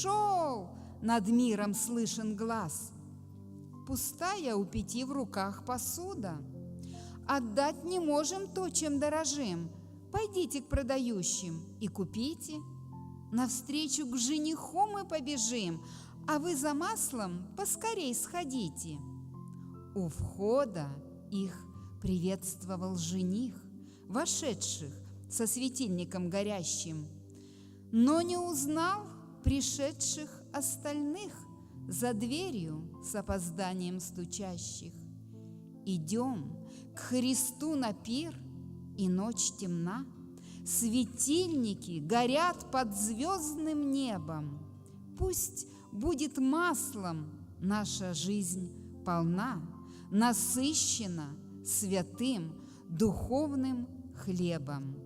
пришел, над миром слышен глаз. Пустая у пяти в руках посуда. Отдать не можем то, чем дорожим. Пойдите к продающим и купите. Навстречу к жениху мы побежим, а вы за маслом поскорей сходите. У входа их приветствовал жених, вошедших со светильником горящим, но не узнал пришедших остальных за дверью с опозданием стучащих. Идем к Христу на пир, и ночь темна, светильники горят под звездным небом. Пусть будет маслом наша жизнь полна, насыщена святым духовным хлебом.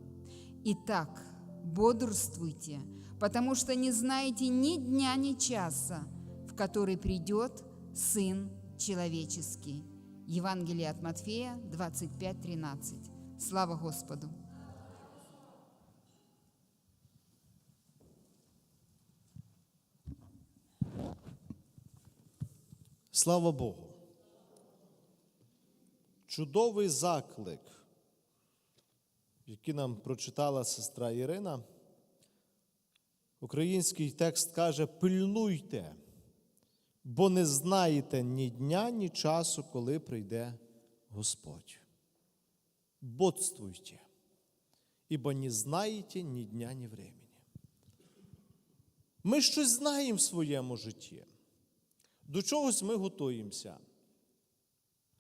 Итак, бодрствуйте, потому что не знаете ни дня, ни часа, в который придет Сын Человеческий. Евангелие от Матфея 25:13. Слава Господу! Слава Богу. Чудовий заклик, який нам прочитала сестра Ірина. Український текст каже: пильнуйте, бо не знаєте ні дня, ні часу, коли прийде Господь. Бодствуйте, ибо не знаєте ні дня, ні времени. Ми щось знаємо в своєму житті. До чогось ми готуємося,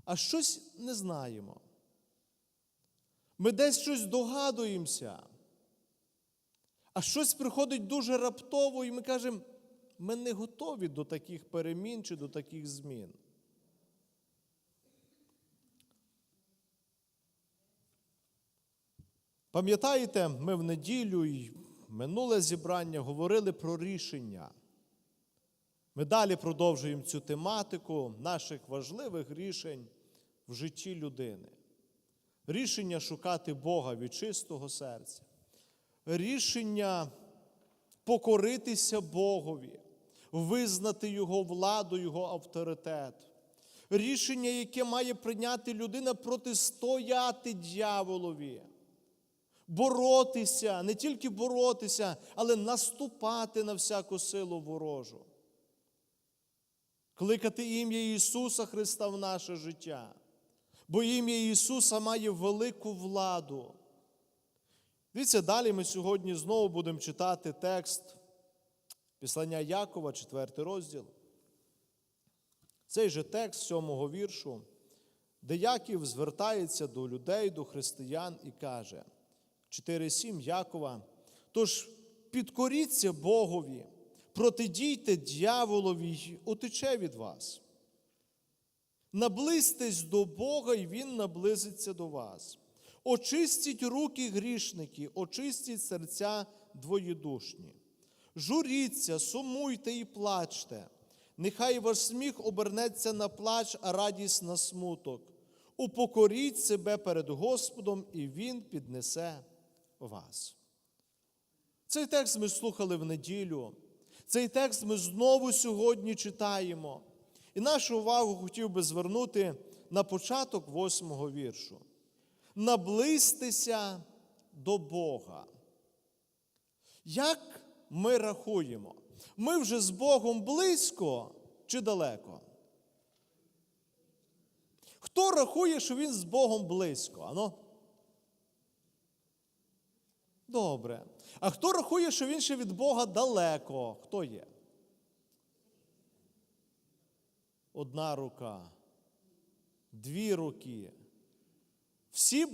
а щось не знаємо. Ми десь щось догадуємося, а щось приходить дуже раптово, і ми кажемо, ми не готові до таких перемін чи до таких змін. Пам'ятаєте, ми в неділю і минуле зібрання говорили про рішення. Ми далі продовжуємо цю тематику наших важливих рішень в житті людини. Рішення шукати Бога від чистого серця, рішення покоритися Богові, визнати Його владу, Його авторитет. Рішення, яке має прийняти людина протистояти дьяволові, боротися, не тільки боротися, але наступати на всяку силу ворожу кликати ім'я Ісуса Христа в наше життя. Бо ім'я Ісуса має велику владу. Дивіться, далі ми сьогодні знову будемо читати текст Післання Якова, 4 розділ. Цей же текст сьомого віршу, де Яків звертається до людей, до християн і каже: 4.7 Якова. Тож підкоріться Богові протидійте дьяволові й утече від вас. Наблизьтесь до Бога, і Він наблизиться до вас. Очистіть руки грішники, очистіть серця двоєдушні. Журіться, сумуйте і плачте. Нехай ваш сміх обернеться на плач, а радість на смуток. Упокоріть себе перед Господом, і Він піднесе вас. Цей текст ми слухали в неділю. Цей текст ми знову сьогодні читаємо. І нашу увагу хотів би звернути на початок восьмого віршу. Наблизьтеся до Бога. Як ми рахуємо? Ми вже з Богом близько чи далеко? Хто рахує, що він з Богом близько? Ано? Добре. А хто рахує, що він ще від Бога далеко? Хто є? Одна рука, дві руки. Всі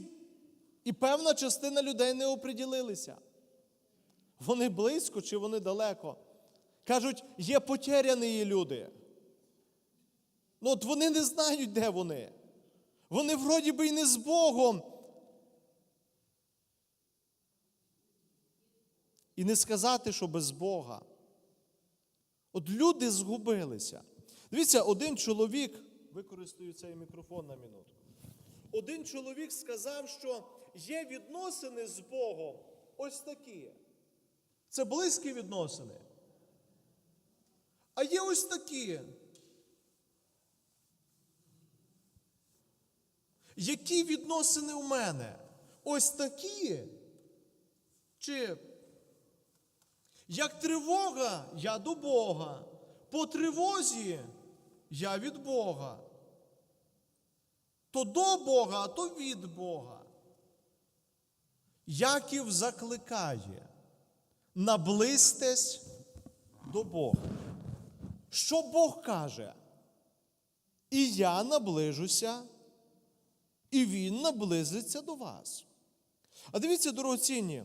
і певна частина людей не оприділилися. Вони близько чи вони далеко. Кажуть, є потеряні люди. Ну, от вони не знають, де вони. Вони вроді би і не з Богом. І не сказати, що без Бога. От люди згубилися. Дивіться, один чоловік, використаю цей мікрофон на минутку. Один чоловік сказав, що є відносини з Богом ось такі. Це близькі відносини. А є ось такі. Які відносини у мене? Ось такі? Чи як тривога, я до Бога. По тривозі я від Бога. То до Бога, а то від Бога. Яків закликає, наблизьтесь до Бога. Що Бог каже? І я наближуся, і Він наблизиться до вас. А дивіться, дорогоцінні,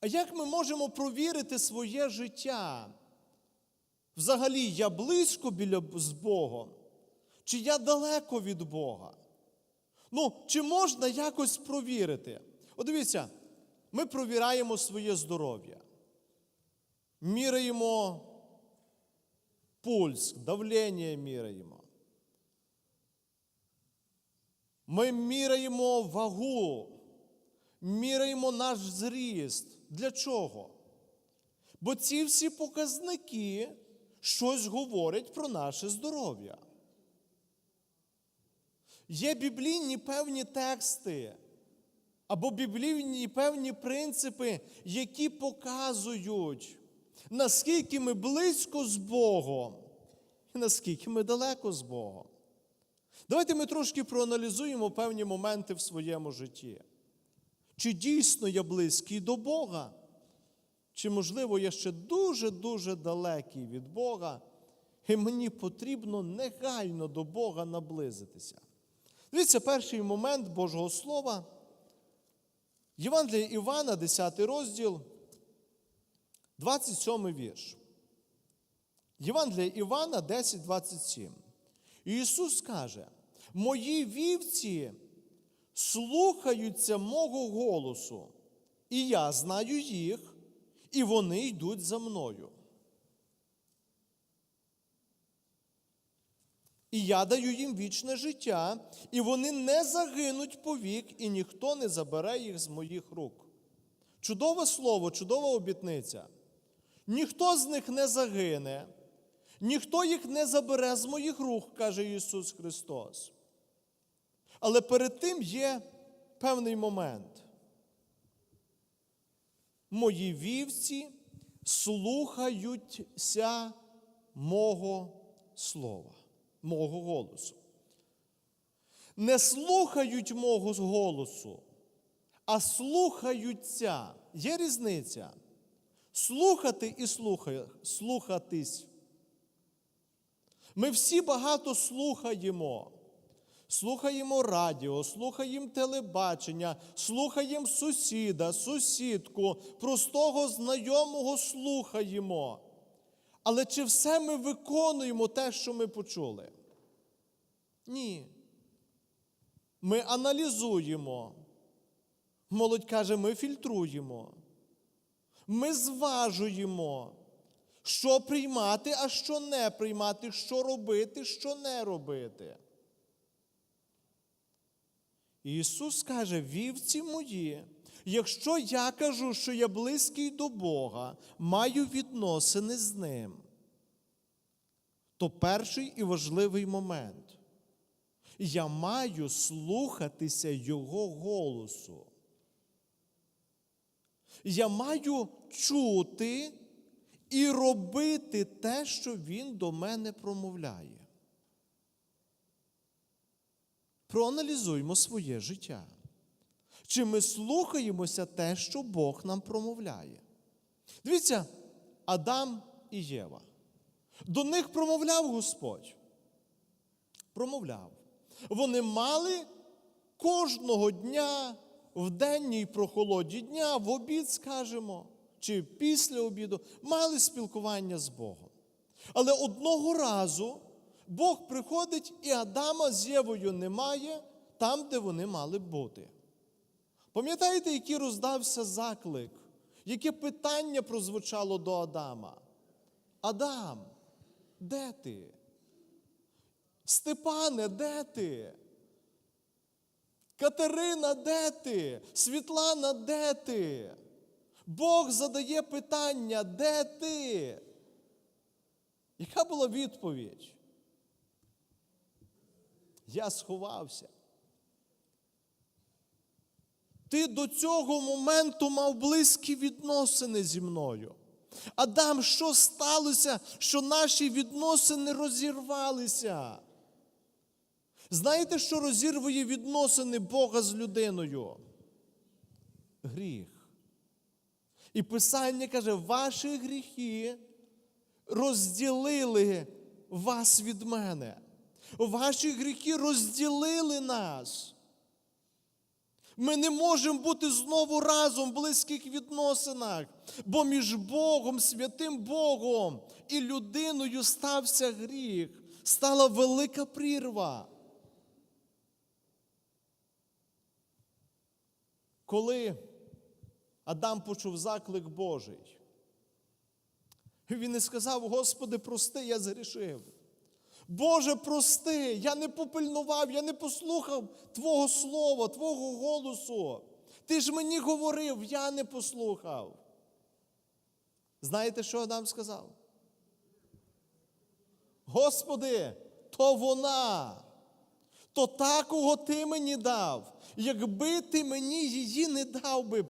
а як ми можемо провірити своє життя? Взагалі, я близько біля з Богом, чи я далеко від Бога? Ну, чи можна якось провірити? От дивіться, ми провіраємо своє здоров'я, міряємо пульс, давлення міряємо. Ми міряємо вагу, міряємо наш зріст. Для чого? Бо ці всі показники щось говорять про наше здоров'я. Є біблійні певні тексти або біблійні певні принципи, які показують, наскільки ми близько з Богом і наскільки ми далеко з Богом. Давайте ми трошки проаналізуємо певні моменти в своєму житті. Чи дійсно я близький до Бога? Чи, можливо, я ще дуже-дуже далекий від Бога, і мені потрібно негайно до Бога наблизитися? Дивіться, перший момент Божого Слова. Євангелія Івана, 10 розділ, 27 вірш. Євангелія Івана 10, 27. І Ісус каже: Мої вівці слухаються мого голосу, і я знаю їх, і вони йдуть за мною. І я даю їм вічне життя, і вони не загинуть повік, і ніхто не забере їх з моїх рук. Чудове слово, чудова обітниця. Ніхто з них не загине, ніхто їх не забере з моїх рук, каже Ісус Христос. Але перед тим є певний момент. Мої вівці слухаються мого слова, мого голосу. Не слухають мого голосу, а слухаються. Є різниця. Слухати і слухатись. Ми всі багато слухаємо. Слухаємо радіо, слухаємо телебачення, слухаємо сусіда, сусідку, простого знайомого слухаємо. Але чи все ми виконуємо те, що ми почули? Ні. Ми аналізуємо. Молодь каже, ми фільтруємо. Ми зважуємо, що приймати, а що не приймати, що робити, що не робити. Ісус каже: вівці мої, якщо я кажу, що я близький до Бога, маю відносини з Ним, то перший і важливий момент. Я маю слухатися Його голосу. Я маю чути і робити те, що Він до мене промовляє. Проаналізуймо своє життя. Чи ми слухаємося те, що Бог нам промовляє? Дивіться, Адам і Єва. До них промовляв Господь. Промовляв. Вони мали кожного дня, в денній прохолоді дня, в обід, скажімо, чи після обіду, мали спілкування з Богом. Але одного разу Бог приходить і Адама з Євою немає там, де вони мали бути. Пам'ятаєте, який роздався заклик? Яке питання прозвучало до Адама? Адам, де ти? Степане, де ти? Катерина, де ти? Світлана, де ти? Бог задає питання, де ти? Яка була відповідь? Я сховався. Ти до цього моменту мав близькі відносини зі мною. Адам, що сталося, що наші відносини розірвалися? Знаєте, що розірвує відносини Бога з людиною? Гріх. І Писання каже, ваші гріхи розділили вас від мене. Ваші гріхи розділили нас. Ми не можемо бути знову разом в близьких відносинах, бо між Богом, святим Богом і людиною стався гріх, стала велика прірва. Коли Адам почув заклик Божий, він не сказав, Господи, прости, я згрішив. Боже, прости, я не попильнував, я не послухав Твого слова, Твого голосу. Ти ж мені говорив, я не послухав. Знаєте, що Адам сказав? Господи, то вона, то та, кого ти мені дав. Якби ти мені її не дав би,